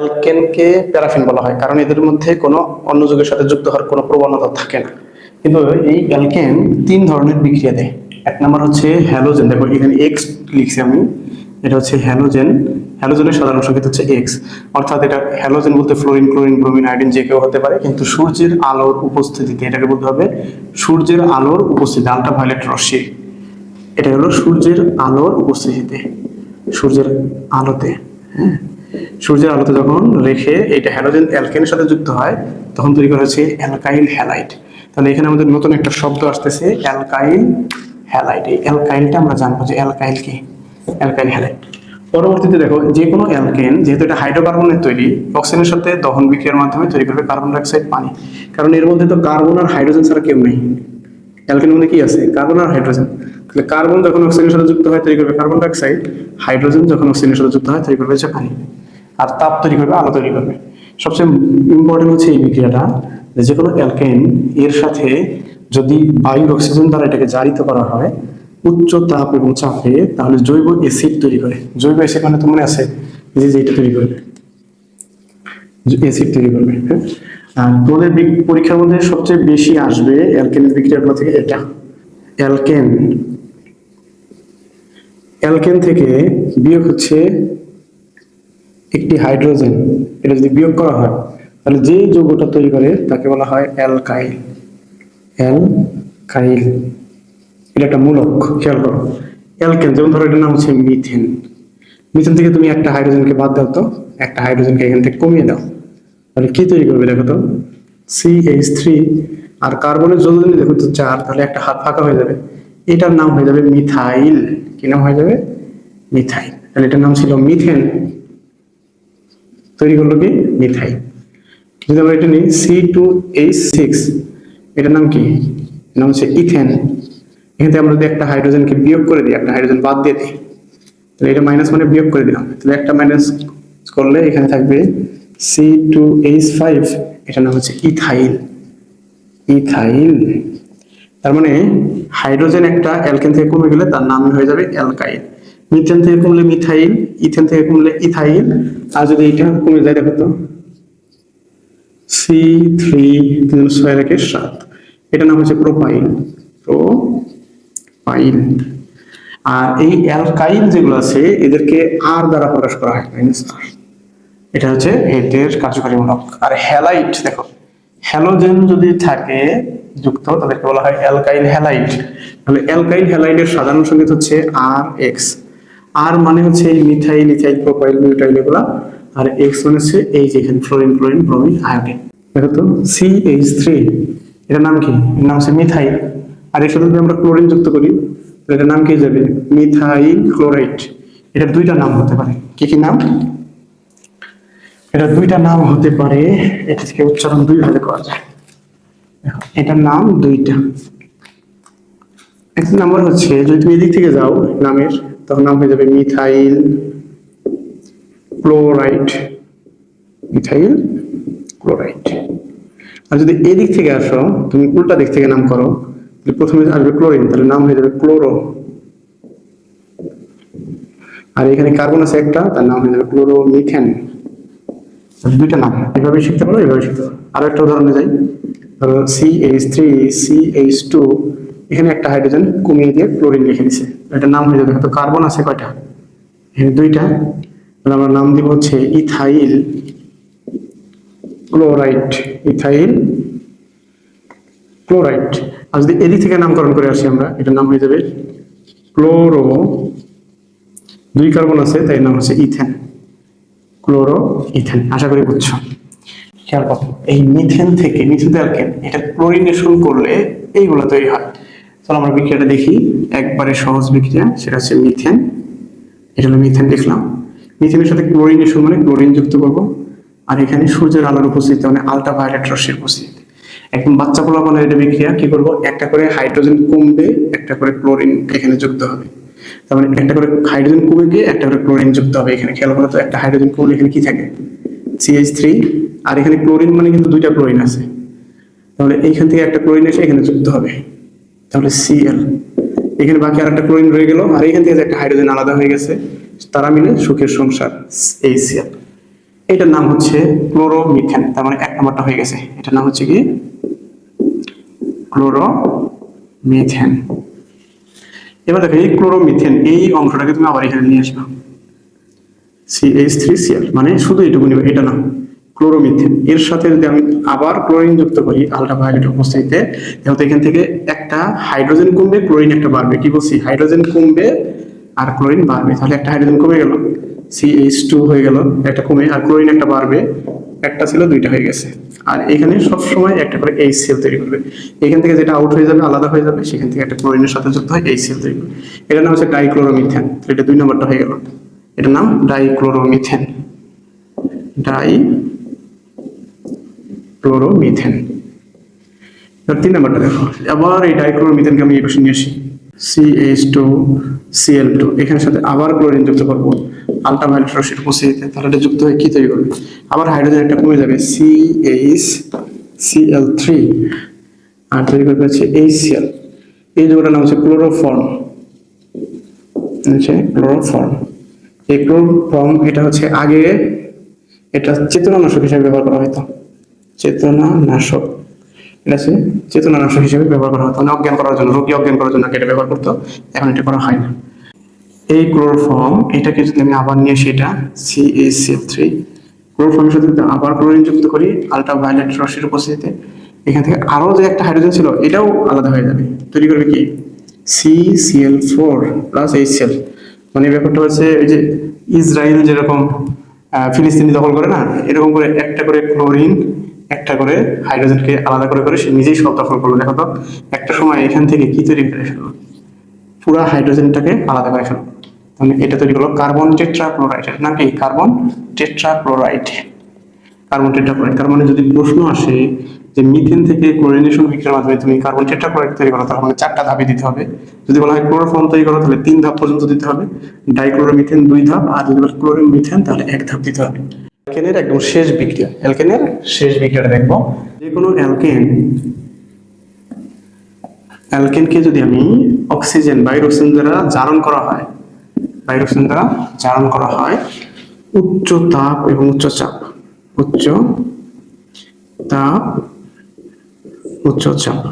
অ্যালকেনকে paraffin বলা হয়, কারণ এদের মধ্যে কোনো অন্য যুগের সাথে যুক্ত হওয়ার কোনো প্রবণতা থাকে না। কিন্তু এই অ্যালকেন তিন ধরনের বিক্রিয়া দেয়। এক নম্বর হচ্ছে হ্যালোজেন। দেখো, এখানে এক্স লিখছি আমি। এটা হচ্ছে হ্যালোজেন। হ্যালোজেনের সাধারণ সংকেত হচ্ছে এক্স অর্থাৎ এটা হ্যালোজেন বলতে ফ্লোরিন, ক্লোরিন, ব্রোমিন, আয়োডিন যে কেউ হতে পারে, কিন্তু সূর্যের আলোর উপস্থিতিতে, এটাকে বলতে হবে সূর্যের আলোর উপস্থিতি, আলট্রা ভায়োলেট রশ্মি। এটা হলো সূর্যের আলোর উপস্থিতিতে, সূর্যের আলোতে হ্যাঁ? সূর্যের আলোতে যখন রেখে এটা হ্যালোজেন অ্যালকেনের সাথে যুক্ত হয়, তখন তৈরি করা হচ্ছে অ্যালকাইল হ্যালাইট তাহলে এখানে আমাদের নতুন একটা শব্দ আসতেছে, অ্যালকাইল হ্যালাইট এই অ্যালকাইলটা আমরা জানব যে অ্যালকাইল কি? অ্যালকাইল হ্যালাইট পরবর্তীতে দেখো, যে কোনো অ্যালকেন, যেহেতু এটা হাইড্রোকার্বনের তৈরি, অক্সিজেনের সাথে দহন বিক্রিয়ার মাধ্যমে তৈরি করবে কার্বন ডাইঅক্সাইড পানি। কারণ এর মধ্যে তো কার্বন আর হাইড্রোজেন ছাড়া কেউ নেই। অ্যালকেনের মধ্যে কি আছে? কার্বন আর হাইড্রোজেন। তাহলে কার্বন যখন অক্সিজেনের সাথে যুক্ত হয়, তৈরি করবে কার্বন ডাইঅক্সাইড হাইড্রোজেন যখন অক্সিজেনের সাথে যুক্ত হয়, তৈরি করবে হচ্ছে পানি আর তাপ তৈরি করবে, আলো তৈরি করবে। সবচেয়ে ইম্পর্টেন্ট হচ্ছে এই বিক্রিয়াটা যে কোনো অ্যালকেন, এর সাথে যদি বায়ু অক্সিজেন দ্বারা এটাকে জারিত করা হয়, উচ্চ তাপ এবং চাপে, তাহলে জৈব অ্যাসিড তৈরি করে। জৈব অ্যাসিড মানে তো মনে আছে যে যেটা তৈরি করবে। অ্যাসিড তৈরি করবে হ্যাঁ? আর তোমাদের পরীক্ষার মধ্যে সবচেয়ে বেশি আসবে অ্যালকেনের বিক্রিয়াগুলো থেকে এটা। অ্যালকেন। অ্যালকেন থেকে বিয়োগ হচ্ছে একটি হাইড্রোজেন। এটা যদি বিয়োগ করা হয়, তাহলে যে যৌগটা তৈরি করে তাকে বলা হয় অ্যালকাইল। অ্যালকাইল। এটা একটা মূলক, খেয়াল করো। অ্যালকেন, যেমন ধরো এটার নাম হচ্ছে মিথেন। মিথেন থেকে তুমি একটা হাইড্রোজেনকে বাদ দাও তো, একটা হাইড্রোজেনকে এখান থেকে কমিয়ে দাও। তাহলে কি তৈরি করবে দেখো তো? সি এইচ থ্রি আর কার্বনের জল যদি দেখো তো চার, তাহলে একটা হাত ফাঁকা হয়ে যাবে। এটার নাম হয়ে যাবে মিথাইল কি নাম হয়ে যাবে? মিথাইল তাহলে এটার নাম ছিল মিথেন তৈরি করল কি? মিথাইল যদি আমরা এটা নিই সি টু এইচ সিক্স এটার নাম কি? নাম হচ্ছে ইথেন এখান আমরা যদি একটা হাইড্রোজেনকে বিয়োগ করে দিই, একটা হাইড্রোজেন বাদ দিয়ে দিই, তাহলে এটা মাইনাস মানে বিয়োগ করে দিলাম। তাহলে একটা মাইনাস করলে এখানে থাকবে সি টু এইচ ফাইভ এটার নাম হচ্ছে ইথাইল ইথাইল তার মানে হাইড্রোজেন একটা অ্যালকেন থেকে কমে গেলে তার নাম হয়ে যাবে অ্যালকাইল মিথেন থেকে কমলে মিথাইল ইথেন থেকে কমলে ইথাইল আর যদি এটা কমে যায়, দেখো তো সি থ্রি ছয় সাত এটা নাম হচ্ছে প্রোপাইল প্রোপাইল আর এই অ্যালকাইল যেগুলো আছে, এদেরকে আর দ্বারা প্রকাশ করা হয় মাইনাস আর এটা হচ্ছে এদের কার্যকারীমূলক। আর হ্যালাইট, দেখো, হ্যালোজেন যদি থাকে, যুক্ত, তাদেরকে বলা হয় অ্যালকাইল হ্যালাইট। তাহলে অ্যালকাইল হ্যালাইটের সাধারণ সংকেত হচ্ছে আর এক্স আর মানে হচ্ছে এই মিথাইল, ইথাইল, প্রোপাইল, মিউটাইল এগুলা। আর এক্স মানে হচ্ছে এই যে এখানে ফ্লোরিন, ক্লোরিন, ব্রোমিন, আয়োডিন। দেখো তো, সি এইচ থ্রি, এটার নাম কি? এর নাম হচ্ছে মিথাইল। আর এর সাথে যদি আমরা ক্লোরিন যুক্ত করি, তাহলে এটার নাম কি যাবে? Methyl chloride. এটার দুইটা নাম হতে পারে। কি কি নাম? এটা দুইটা নাম হতে পারে। এটা থেকে উচ্চারণ দুই ভাবে করা যায়। এটার নাম দুইটা। এক নাম্বার হচ্ছে, যদি তুমি এদিক থেকে যাও নামের, তখন নাম হয়ে যাবে মিথাইল ক্লোরাইড। Methyl chloride. আর যদি এদিক থেকে আসো, তুমি উল্টা দিক থেকে নাম করো, তাহলে প্রথমে আসবে ক্লোরিন, তাহলে নাম হয়ে যাবে ক্লোরো। আর এখানে কার্বন আছে একটা, তার নাম হয়ে যাবে ক্লোরো মিথেন দুইটা নাম। এভাবে শিখতে পারো এভাবে শিখতে পারো। আরও একটা উদাহরণে যাই। ধরো C H three C H two এখানে একটা হাইড্রোজেন কমিয়ে দিয়ে ক্লোরিন লিখে দিছে এটার নাম হয়ে যাবে তো কার্বন আছে কয়টা? এখানে দুইটা। আমরা নাম দিব হচ্ছে ইথাইল ক্লোরাইড ইথাইল ক্লোরাইড আর যদি এদিক থেকে নামকরণ করে আসি আমরা, এটার নাম হয়ে যাবে ক্লোরো দুই কার্বন আছে, তাই নাম হচ্ছে ইথেন ক্লোরো ইথেন আশা করি বুঝছ। খেয়াল করো, এই মিথেন থেকে মিথেন অ্যালকেন এটা ক্লোরিনেশন করলে এইগুলো তৈরি হয়। চলো আমরা বিক্রিয়াটা দেখি। একবারে সহজ বিক্রিয়া, সেটা হচ্ছে মিথেন। এটা হলো মিথেন লিখলাম মিথেনের সাথে ক্লোরিনেশন মানে ক্লোরিন যুক্ত করব। আর এখানে সূর্যের আলোর উপস্থিতি মানে আলট্রা ভায়োলেট রশ্মির উপস্থিতি। একদম বাচ্চা পোলাপানের এটা বিক্রিয়া, কি করব? একটা করে হাইড্রোজেন কমবে, একটা করে ক্লোরিন এখানে যুক্ত হবে। তার মানে একটা করে হাইড্রোজেন কমে গিয়ে একটা করে ক্লোরিন যুক্ত হবে এখানে। খেয়াল করো তো, একটা হাইড্রোজেন কমলে এখানে কি থাকে? সিএইচ থ্রি আর এখানে ক্লোরিন মানে কিন্তু দুইটা ক্লোরিন আছে। তাহলে এইখান থেকে একটা ক্লোরিন এসে এখানে যুক্ত হবে। তাহলে সিএল এখানে বাকি আর একটা ক্লোরিন রয়ে গেল, আর এখান থেকে একটা হাইড্রোজেন আলাদা হয়ে গেছে, তারা মিলে সুখের সংসার এই সিএল এটার নাম হচ্ছে ক্লোরোমিথেন তার মানে এক নম্বরটা হয়ে গেছে। এটার নাম হচ্ছে কি? ক্লোরোমিথেন এবার দেখো, এই ক্লোরোমিথেন, এই অংশটাকে তুমি আবার এখানে নিয়ে আসবে। সিএইচ থ্রি সিএল মানে শুধু এইটুকু নিবে, এটা না। ক্লোরোমিথেন, এর সাথে যদি আমি আবার ক্লোরিন যুক্ত করি, আলট্রাভায়োলেট উপস্থিতিতে তাহলে এখান থেকে একটা হাইড্রোজেন কমবে, ক্লোরিন একটা বাড়বে। কি বলছি? হাইড্রোজেন কমবে আর ক্লোরিন বাড়বে। তাহলে একটা হাইড্রোজেন কমে গেল। সি এইচ টু হয়ে গেল, একটা কমে, আর ক্লোরিন একটা বাড়বে। একটা ছিল, দুইটা হয়ে গেছে। আর এখানে সব সময় একটা করে এইচ সিএল তৈরি করবে। এখান থেকে যেটা আউট হয়ে যাবে, আলাদা হয়ে যাবে, সেখান থেকে একটা ক্লোরিনের সাথে যুক্ত হয় এইচ সিএল তৈরি করবে। এটার নাম হচ্ছে ডাইক্লোরোমিথেন এটা দুই নম্বরটা হয়ে গেল। এটার নাম ডাইক্লোরোমিথেন ডাই ক্লোরোমিথেন তিন নাম্বারটা দেখো। আবার এই ডাইক্লোরোমিথেনকে আমি এই পাশে নিয়ে আসি। সিএইচ টু সিএল টু এখানের সাথে আবার ক্লোরিন যুক্ত করব। আলট্রাভায়োলেট রশ্মির উপস্থিতিতে তাহলে এটা যুক্ত হয়ে কি তৈরি করবে? আবার হাইড্রোজেন একটা কমে যাবে সিএইচ সিএল থ্রি আর তৈরি করবে হচ্ছে এইচসিএল এই যৌগটার নাম হচ্ছে ক্লোরোফর্ম হচ্ছে ক্লোরোফর্ম এই ক্লোরোফর্ম এটা হচ্ছে আগে এটা চেতনানাশক হিসেবে ব্যবহার করা হতো। চেতনানাশক। এটা আছে চেতনানাশক হিসেবে ব্যবহার করা হতো। মানে অজ্ঞান করার জন্য, রোগী অজ্ঞান করার জন্য এটা ব্যবহার করতো। এখন এটা করা হয় না। এই ক্লোরোফর্ম, এটাকে যদি আমি আবার নিয়ে এটা সিএসিএফ থ্রি ক্লোরোফর্মের সাথে যদি আবার ক্লোরিন যুক্ত করি আলট্রাভায়োলেট রশ্মির উপস্থিতিতে, এখান থেকে আরও যে একটা হাইড্রোজেন ছিল, এটাও আলাদা হয়ে যাবে। তৈরি করবে কি? C CL four plus HCL মানে ব্যাপারটা হচ্ছে ওই যে ইসরায়েল যেরকম ফিলিস্তিনি দখল করে না, এরকম করে একটা করে ক্লোরিন একটা করে হাইড্রোজেনকে আলাদা করে করে সে নিজেই সব দখল করল। দেখো তো, একটা সময় এখান থেকে কি তৈরি করে ফেলল পুরো হাইড্রোজেনটাকে আলাদা করে ফেলব মানে এটা তৈরি করল কার্বন টেট্রাক্লোরাইড নাম কি কার্বন টেট্রাক্লোরাইড কার্বন টেট্রাক্লোরাইড তার মানে যদি প্রশ্ন আসে যে মিথেন থেকে ক্লোরিনেশন বিক্রিয়ার মাধ্যমে তুমি কার্বন টেট্রাক্লোরাইড তৈরি করো মানে চারটা ধাপে দিতে হবে। যদি বলা হয় ক্লোরোফর্ম তৈরি করো, তাহলে তিন ধাপ পর্যন্ত দিতে হবে। ডাইক্লোরোমিথেন দুই ধাপ, আর যদি বলে ক্লোরিন মিথেন তাহলে এক ধাপ দিতে হবে। অ্যালকেনের একদম শেষ বিক্রিয়া। অ্যালকেনের শেষ বিক্রিয়াটা দেখব। যে কোনো অ্যালকেন অ্যালকেনকে যদি আমি অক্সিজেন বায়ুর অক্সিজেন দ্বারা জারণ করা হয় বায়ুর অক্সিজেন দ্বারা জারণ করা হয় উচ্চ তাপ এবং উচ্চ চাপ উচ্চ তাপ উচ্চ চাপ।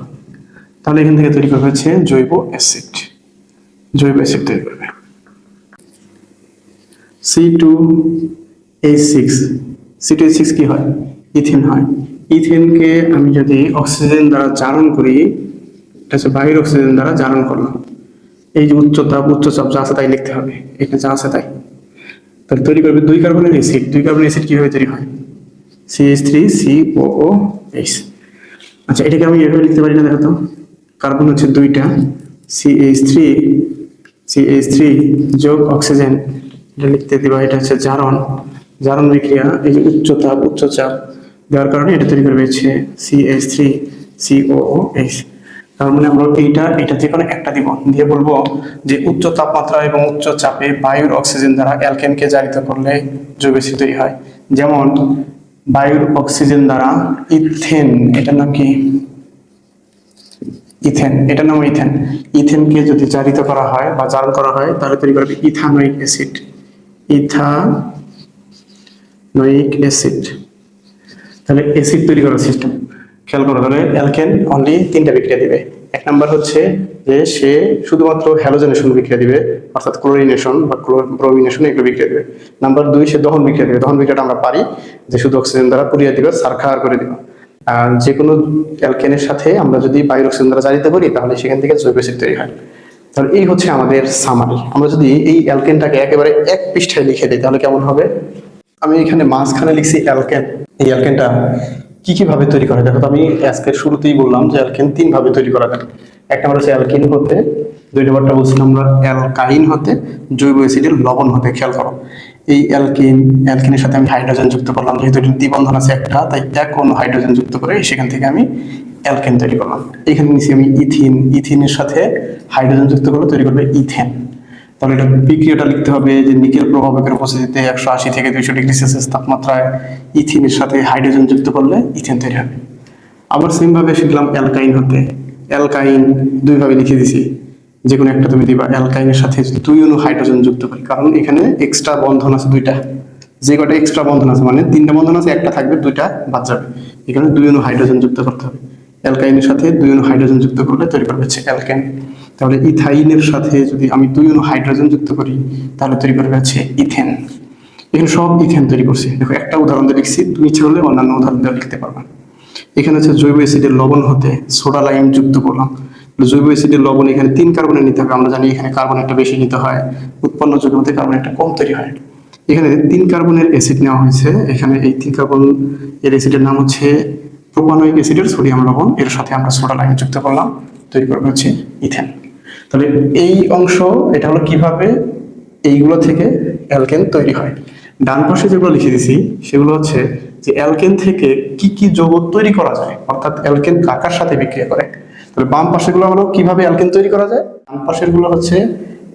তাহলে এখান থেকে তৈরি করবে হচ্ছে জৈব অ্যাসিড জৈব অ্যাসিড তৈরি করবে। C two H six C two H six কি হয়? ইথেন হয়। ইথেনকে আমি যদি অক্সিজেন দ্বারা জারণ করি, এটা হচ্ছে বায়ুর অক্সিজেন দ্বারা জারণ করলাম। এই যে উচ্চ তাপ উচ্চ চাপ যা আছে তাই লিখতে হবে। এখানে যা আছে তাই। তাহলে তৈরি করবে দুই কার্বনের অ্যাসিড দুই কার্বনের অ্যাসিড কীভাবে তৈরি হয়? CH three C O O H আচ্ছা এটাকে আমি এভাবে লিখতে পারি না, দেখো কার্বন হচ্ছে দুইটা। সিএইচ থ্রি সিএইচ থ্রি যোগ অক্সিজেন এটা লিখতে দিবা, এটা হচ্ছে জারণ। জারণ বিক্রিয়া এই যে উচ্চ তাপ, উচ্চ চাপ দেওয়ার কারণে এটা তৈরি করবে হচ্ছে সিএইচ থ্রি সিও এইচ তার মানে আমরা এইটা, এটা যে কোনো একটা দিব। দিয়ে বলব যে উচ্চ তাপমাত্রা এবং উচ্চ চাপে বায়ুর অক্সিজেন দ্বারা অ্যালকেনকে জারিত করলে জৈব তৈরি হয়। যেমন, বায়ুর অক্সিজেন দ্বারা ইথেন, এটার নাম কি? ইথেন, এটার নাম ইথেন। ইথেনকে যদি জারিত করা হয় বা জারণ করা হয়, তাহলে তৈরি করবে ইথানোইক অ্যাসিড। ইথানোইক অ্যাসিড তাহলে অ্যাসিড তৈরি করার সিস্টেম খেয়াল করো, তাহলে অ্যালকেন অনলি তিনটা বিক্রিয়া দিবে। এক নাম্বার হচ্ছে যে সে শুধুমাত্র হ্যালোজেনেশন বিক্রিয়া দিবে, অর্থাৎ ক্লোরিনেশন বা ব্রোমিনেশন এগুলো বিক্রিয়া দিবে। নাম্বার দুই, সে দহন বিক্রিয়া দিবে। দহন বিক্রিয়াটা আমরা পারি যে শুধু অক্সিজেন দ্বারা পুড়িয়ে দিবে, সারখার করে দিবে। আর যে কোনো অ্যালকেনের সাথে আমরা যদি বায়ুর অক্সিজেন দ্বারা জারিত করি, তাহলে সেখান থেকে জৈব অ্যাসিড তৈরি হয়। তাহলে এই হচ্ছে আমাদের সামারি আমরা যদি এই অ্যালকেনটাকে একেবারে এক পৃষ্ঠায় লিখে দিই, তাহলে কেমন হবে? আমি এখানে মাঝখানে লিখছি অ্যালকেন এই অ্যালকেনটা কি কি ভাবে তৈরি করা? দেখো তো, আমি আজকের শুরুতেই বললাম যে অ্যালকেন তিন ভাবে তৈরি করা যায় এক নম্বর হচ্ছে অ্যালকিন হতে, দুই নম্বরটা বলছিলাম আমরা অ্যালকাইন হতে, জৈব অ্যাসিডের লবণ হতে, খেয়াল করো। এই অ্যালকিন অ্যালকিনের সাথে আমি হাইড্রোজেন যুক্ত করলাম, যেহেতু এটার দ্বিবন্ধন আছে একটা, তাই এক অন্য হাইড্রোজেন যুক্ত করে সেখান থেকে আমি অ্যালকেন তৈরি করলাম। এখানে নিচে আমি ইথিন ইথিনের সাথে হাইড্রোজেন যুক্ত করে তৈরি করবে ইথেন তাহলে এটা বিক্রিয়াটা লিখতে হবে যে নিকেল প্রভাবকের উপস্থিতিতে একশো আশি থেকে দুইশো ডিগ্রি সেলসিয়াস তাপমাত্রায় ইথিনের সাথে হাইড্রোজেন যুক্ত করলে ইথেন তৈরি হবে। আবার সেম ভাবে শিখলাম অ্যালকাইন হতে। অ্যালকাইন দুইভাবে লিখে দিছি। যে কোনো একটা তুমি দিবা অ্যালকাইনের সাথে দুই অনু হাইড্রোজেন যুক্ত করি। কারণ এখানে এক্সট্রা বন্ধন আছে দুইটা। যে কটা এক্সট্রা বন্ধন আছে? মানে তিনটা বন্ধন আছে, একটা থাকবে, দুইটা বাদ যাবে। এখানে দুই অনু হাইড্রোজেন যুক্ত করতে হবে। অ্যালকাইনের সাথে দুই অনু হাইড্রোজেন যুক্ত করলে তৈরি করবে হচ্ছে অ্যালকেন। তাহলে ইথাইনের সাথে যদি আমি দুই অনু হাইড্রোজেন যুক্ত করি, তাহলে তৈরি করবে হচ্ছে ইথেন। এখানে সব ইথেন তৈরি করছে। দেখো, একটা উদাহরণ দিয়ে লিখছি, তুমি ইচ্ছে করলে অন্যান্য উদাহরণ দিয়ে লিখতে পারবা। এখানে হচ্ছে জৈব অ্যাসিডের লবণ হতে সোডা লাইম যুক্ত করলাম। জৈব অ্যাসিডের লবণ এখানে তিন কার্বনের নিতে হবে, আমরা জানি এখানে কার্বন একটা বেশি নিতে হয়, উৎপন্ন যৌগের মধ্যে কার্বন একটা কম তৈরি হয়। এখানে তিন কার্বনের অ্যাসিড নেওয়া হয়েছে। এখানে এই তিন কার্বন এর অ্যাসিডের নাম হচ্ছে প্রোপানোয়িক অ্যাসিডের সোডিয়াম লবণ। এর সাথে আমরা সোডা লাইম যুক্ত করলাম, তৈরি করবে হচ্ছে ইথেন। তাহলে এই অংশ, এটা হলো কীভাবে এইগুলো থেকে অ্যালকেন তৈরি হয়? ডান পাশে যেগুলো লিখে দিছি, সেগুলো হচ্ছে যে অ্যালকেন থেকে কি কি যৌগ তৈরি করা যায়, অর্থাৎ অ্যালকেন কাকার সাথে বিক্রিয়া করে। তাহলে বাম পাশেগুলো হলো কীভাবে অ্যালকেন তৈরি করা যায়? ডান পাশেরগুলো হচ্ছে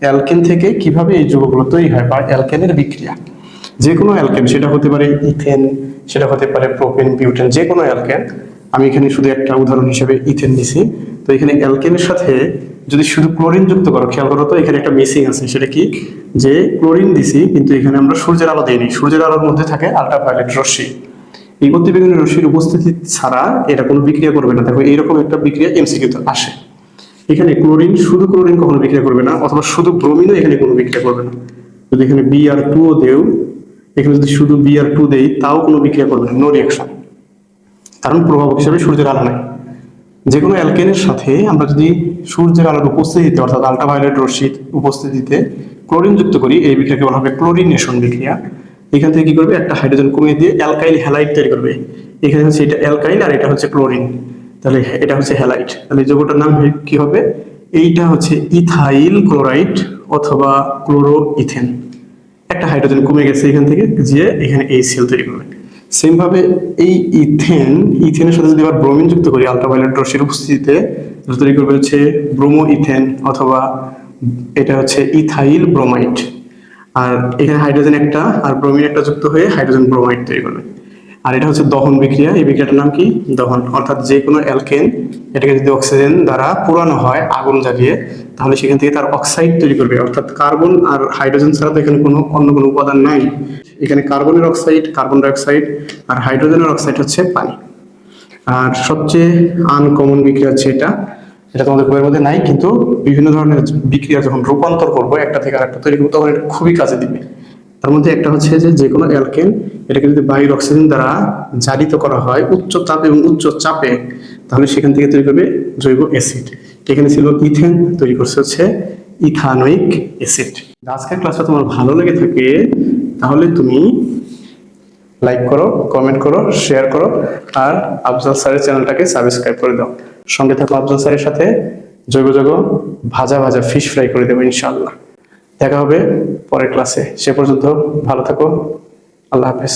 অ্যালকেন থেকে কীভাবে এই যৌগগুলো তৈরি হয় বা অ্যালকেনের বিক্রিয়া। যে কোনো অ্যালকেন, সেটা হতে পারে ইথেন, সেটা হতে পারে প্রোপেন, বিউটেন যে কোনো অ্যালকেন। আমি এখানে শুধু একটা উদাহরণ হিসেবে ইথেন নিছি। তো এখানে অ্যালকেনের সাথে যদি শুধু ক্লোরিন যুক্ত করো, খেয়াল করো তো, এখানে একটা মিসিং আছে, সেটা কি? যে ক্লোরিন দিছি, কিন্তু এখানে আমরা সূর্যের আলো দেইনি। সূর্যের আলোর মধ্যে থাকে আল্ট্রাভায়োলেট রশ্মি। এই অতিবেগুনি রশ্মির উপস্থিতি ছাড়া এটা কোনো বিক্রিয়া করবে না। দেখো, এইরকম একটা বিক্রিয়া এমসিকিউতে আসে। এখানে ক্লোরিন শুধু ক্লোরিন কখনো বিক্রিয়া করবে না, অথবা শুধু ব্রোমিনও এখানে কোনো বিক্রিয়া করবে না। যদি এখানে বি আর টু ও দেও, এখানে যদি শুধু বি আর টু দেই, তাও কোনো বিক্রিয়া করবে না নো রিয়াকশন কারণ প্রভাবক হিসেবে সূর্যের আলো নাই। যে কোনো অ্যালকেনের সাথে আমরা যদি সূর্যের আলোর উপস্থিতিতে, অর্থাৎ আল্ট্রাভায়োলেট রশ্মির উপস্থিতিতে ক্লোরিন যুক্ত করি, এই বিক্রিয়াকে বলা হবে ক্লোরিনেশন বিক্রিয়া। এখান থেকে কি করবে? একটা হাইড্রোজেন কমিয়ে দিয়ে অ্যালকাইল হ্যালাইড তৈরি করবে। এখানে হচ্ছে এটা অ্যালকাইল আর এটা হচ্ছে ক্লোরিন তাহলে এটা হচ্ছে হ্যালাইড তাহলে যৌগটার নাম কি হবে? এইটা হচ্ছে ইথাইল ক্লোরাইড অথবা ক্লোরো ইথেন একটা হাইড্রোজেন কমে গেছে এখান থেকে যে এখানে এই সেল তৈরি করবে। সেম ভাবে এই ইথেন, ইথেনের সাথে যদি আবার ব্রোমিন যুক্ত করি আলট্রাভায়োলেট রশ্মির উপস্থিতিতে তৈরি করবে হচ্ছে ব্রোমো ইথেন অথবা এটা হচ্ছে ইথাইল ব্রোমাইড আর এখানে হাইড্রোজেন একটা, আর ব্রোমিন একটা যুক্ত হয়ে হাইড্রোজেন ব্রোমাইড তৈরি করবে। আর এটা হচ্ছে দহন বিক্রিয়া, এই বিক্রিয়াটার নাম কি? দহন। অর্থাৎ যে কোনো অ্যালকেন এটাকে যদি অক্সিজেন দ্বারা পুরানো হয়, আগুন জ্বালিয়ে, তাহলে সেখান থেকে তার অক্সাইড তৈরি করবে। অর্থাৎ কার্বন আর হাইড্রোজেন ছাড়া তো এখানে কোনো, অন্য কোনো উপাদান নাই। কার্বনের অক্সাইড কার্বন ডাইঅক্সাইড আর হাইড্রোজেনের অক্সাইড হচ্ছে পানি। আর সবচেয়ে আনকমন বিক্রিয়া হচ্ছে এটা। এটা তোমাদের বইয়ের মধ্যে নাই, কিন্তু বিভিন্ন ধরনের বিক্রিয়া যখন রূপান্তর করব, একটা থেকে আরেকটা তৈরি করব, তখন এটা খুবই কাজে দিবে। তার মধ্যে একটা হচ্ছে যে যে কোনো অ্যালকেন এটাকে যদি বায়ুর অক্সিজেন দ্বারা জারিত করা হয় উচ্চ তাপ এবং উচ্চ চাপে, তাহলে সেখান থেকে তৈরি করবে জৈব অ্যাসিড এখানে ছিল ইথেন তৈরি করছে হচ্ছে ইথানোইক অ্যাসিড আজকের ক্লাসটা তোমার ভালো লেগে থাকে তাহলে তুমি লাইক করো কমেন্ট করো শেয়ার করো, আর আফজাল স্যারের চ্যানেলটাকে সাবস্ক্রাইব করে দাও। সঙ্গে থাকো আফজাল স্যারের সাথে, জৈব জৈব ভাজা ভাজা ফিশ ফ্রাই করে দেবো ইনশাল্লাহ দেখা হবে পরের ক্লাসে সে পর্যন্ত ভালো থাকো। আল্লাহ হাফেজ।